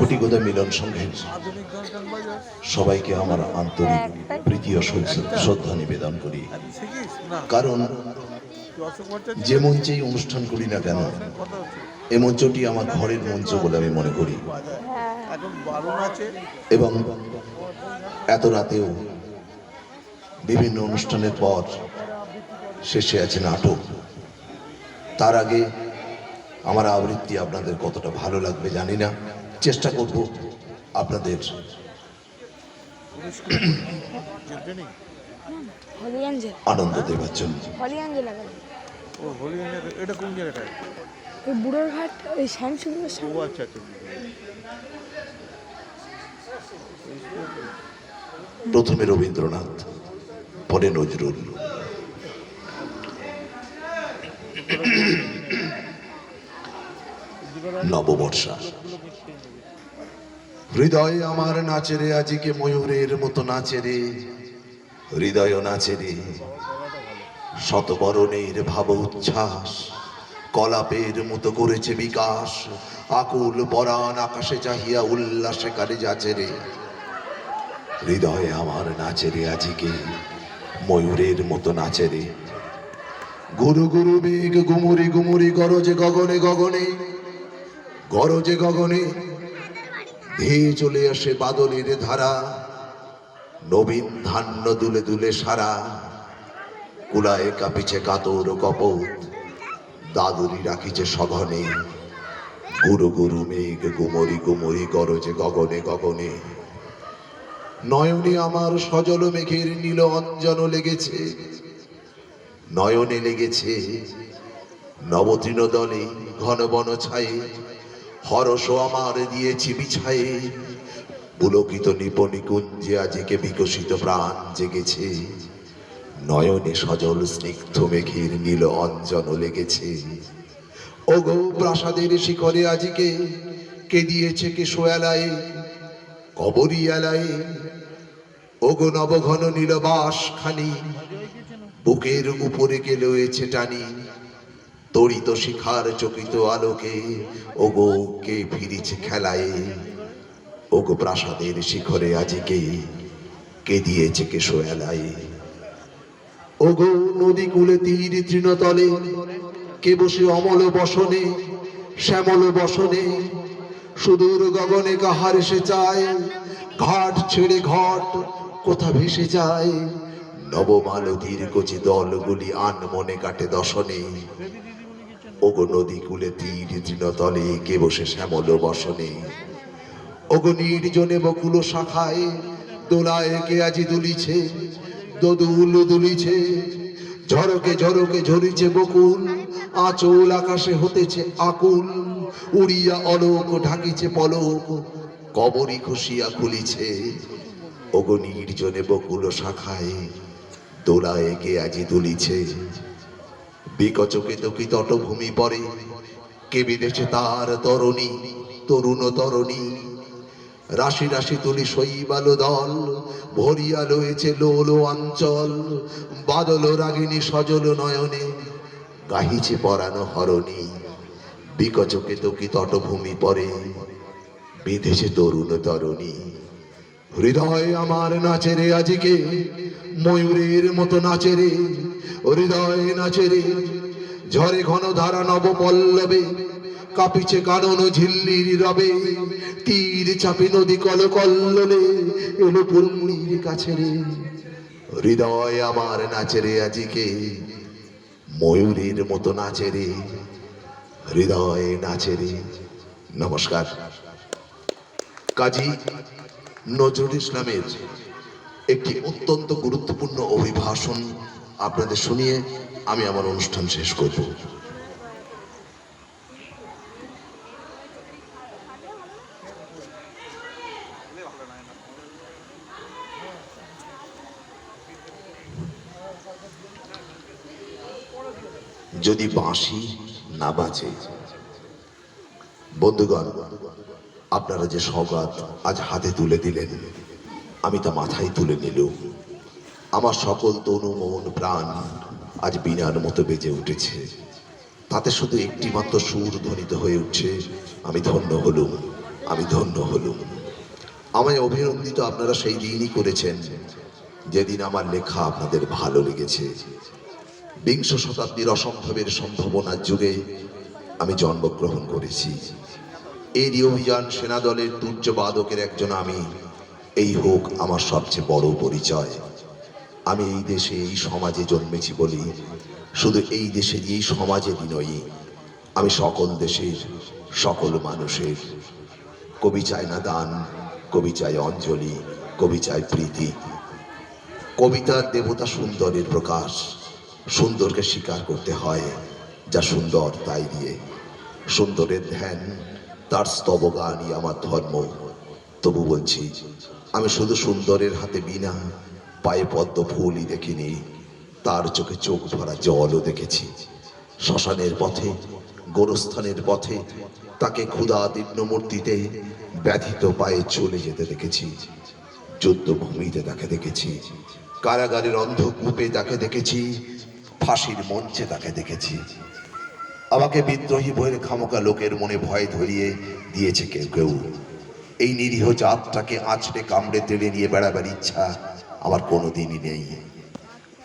ঘটিগোদা মিলন সংঘের সবাইকে আমার আন্তরিক প্রীতি ও শ্রদ্ধা- নিবেদন করি। কারণ যে মঞ্চেই অনুষ্ঠান করি না কেন, এ মঞ্চটি আমার ঘরের মঞ্চ বলে আমি মনে করি। এবং এত রাতেও বিভিন্ন অনুষ্ঠানের পর শেষে আছে নাটক। তার আগে আমার আবৃত্তি আপনাদের কতটা ভালো লাগবে জানি না। চেষ্টা করব আপনাদের আনন্দ দেওয়ার জন্য। হলি অ্যাঞ্জেল আগে ও হোলি এটা কোন জায়গাটায় ওই বুড়োর ঘাট ওই শ্যামসুন্দর ও আচ্ছা আচ্ছা প্রথমে রবীন্দ্রনাথ পরে নজরুল। নববর্ষা। হৃদয় আমার নাচে রে, আজিকে ময়ূরের মতো নাচে রে। হৃদয় নাচে রে। শতবরণের ভাব উচ্ছ্বাস, কলাপের মতো করেছে বিকাশ। আকুল পরাণ আকাশে চাহিয়া উল্লাসে কারে যাচে রে। হৃদয়ে আমার নাচে রে, আজিকে ময়ূরের মতো নাচে রে। গুরু গুরু বেগ, গুমুরি গুমুরি গরজে গগনে গগনে। গরজে গগনে। ধেয়ে চলে আসে বাদলের ধারা। নবীন ধান্য দুলে দুলে সারা। কুলায় কাঁপিছে কাতর কপত। দাদুরি রাখিছে সঘনে। গুরু গুরু মেঘ গুমরি গুমরি গরজে গগনে গগনে। নয়নে আমার সজল মেঘের নীল অঞ্জন লেগেছে। নয়নে লেগেছে নবতৃণ দলে ঘন বন ছায়ে। হরস আমার দিয়েছি বিছায়ে। পুলকিত নিপনি কুঞ্জে আজিকে বিকশিত প্রাণ জেগেছে। নয়নে সজল স্নিগ্ধ মেঘের নীল অঞ্জন লেগেছে। ওগো প্রাসাদের শিখরে আজিকে কে দিয়েছে কে সোয়ালায় কবরী এলায়। ওগো নবঘন নীলবাস খানি বুকের উপরে কে লয়েছে টানি। তড়িত শিখার চকিত আলোকে ওগো কে ফিরিছে খেলায়? ওগো প্রাসাদের শিখরে আজিকে কে দিয়েছে কে সোয়ালায় ওগো নদী কূলে তীর তৃণতলে কে বসে অমল বসনে, শ্যামল বসনে? সুদূর গগনে কাহার এসে চায়? ঘাট ছেড়ে ঘট কোথা ভেসে যায়? নবমালতীর কচি দলগুলি আন মনে কাটে দশনে। ওগো নদী কূলে তীর তৃণতলে কে বসে শ্যামল বসনে? ওগো নির্জনে বকুল শাখায়, দোলায় কে আজি দুলিছে, দোদুল দুলিছে, ঝরকে ঝরকে ঝরিছে বকুল, আঁচল আকাশে হতেছে আকুল, উড়িয়া অলোক ঢাকিছে পলক, কবরি খুশিয়া খুলিছে। ওগো নির্জনে বকুল শাখায়, দোলায় কে আজি দুলিছে বিকচকে তকি তটভূমি পরে কে বিদেশে তার তরণী, তরুণ তরণী? রাশি রাশি তুলি শৈবালো দল, ভরিয়া লয়েছে লোলো অঞ্চল, বাদল রাগিনী সজল নয়নে, গাহিছে পরানো হরণী। বিকচকে তকি তটভূমি পরে বিদেশে তরুণ তরণী। হৃদয় আমার নাচে রে আজিকে, ময়ূরের মতো নাচে রে হৃদয় নাচে রে ঝরে ঘন ধারা নব পল্লবে কাঁপিছে কানন ঝিল্লির রবে, তীর চাপে নদী কল কল্ললে, এলো পূর্ণির কাছে রে হৃদয় আমার নাচে রে আজিকে, ময়ূরের মতো নাচে রে হৃদয় নাচে রে নমস্কার। কাজী নজরুল ইসলামের একটি অত্যন্ত গুরুত্বপূর্ণ অভিভাষণ আপনাদের শুনিয়ে আমি আমার অনুষ্ঠান শেষ করব। যদি বাঁশি না বাজে, বন্ধুগণ, আপনারা যে সৌগাত আজ হাতে তুলে দিলেন, আমি তা মাথায় তুলে নিলেও আমার সকল তনু মন প্রাণ আজ বিনার মতো বেজে উঠেছে। তাতে শুধু একটি মাত্র সুর ধ্বনিত হয়ে উঠছে, আমি ধন্য হলুম, আমি ধন্য হলুম। আমায় অভিনন্দিত আপনারা সেই দিনই করেছেন, যেদিন আমার লেখা আপনাদের ভালো লেগেছে। বিংশ শতাব্দীর অসম্ভবের সম্ভাবনার যুগে আমি জন্মগ্রহণ করেছি। এরই অভিযান সেনাদলের দুর্যবাদকের একজন আমি, এই হোক আমার সবচেয়ে বড় পরিচয়। আমি এই দেশে, এই সমাজে জন্মেছি বলি। শুধু এই দেশের এই সমাজেরই নই, আমি সকল দেশের, সকল মানুষের। কবি চায় না দান কবি চায় অঞ্জলি, কবি চায় প্রীতি। কবিতার দেবতা সুন্দরের প্রকাশ, সুন্দরকে স্বীকার করতে হয়, যা সুন্দর তাই দিয়ে। সুন্দরের ধ্যান, তার স্তবগানই আমার ধর্ম। তবু বলছি, আমি শুধু সুন্দরের হাতে বিনা পায়ে পদ্ম ফুলই দেখিনি। তার চোখে চোখ ভরা জলও দেখেছি। শ্মশানের পথে, গোরস্থানের পথে, তাকে ক্ষুধা দীর্ণ মূর্তিতে ব্যথিত পায়ে চলে যেতে দেখেছি। যুদ্ধভূমিতে তাকে দেখেছি। কারাগারের অন্ধকূপে তাকে দেখেছি। ফাঁসির মঞ্চে তাকে দেখেছি। আমাকে বিদ্রোহী বইয়ের খামোকা লোকের মনে ভয় ধরিয়ে দিয়েছে কেউ কেউ। এই নিরীহ জাতটাকে আঁচড়ে কামড়ে তেড়ে নিয়ে বেড়াবার ইচ্ছা আমার কোনো দিনই নেই।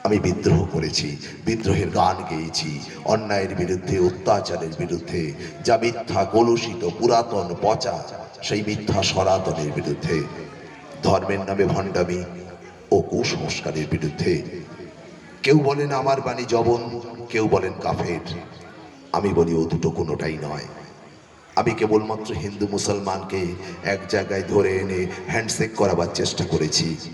আমি বিদ্রোহ করেছি, বিদ্রোহের গান গেয়েছি, অন্যায়ের বিরুদ্ধে, অত্যাচারের বিরুদ্ধে, যা মিথ্যা, কলুষিত, পুরাতন, পচা, সেই মিথ্যা সনাতনের বিরুদ্ধে, ধর্মের নামে ভণ্ডামি ও কুসংস্কারের বিরুদ্ধে। কেউ বলেন আমার বাণী জবন, কেউ বলেন কাফের। আমি বলি, ও দুটো কোনোটাই নয়। আমি কেবলমাত্র হিন্দু মুসলমানকে এক জায়গায় ধরে এনে হ্যান্ডশেক করাবার চেষ্টা করেছি।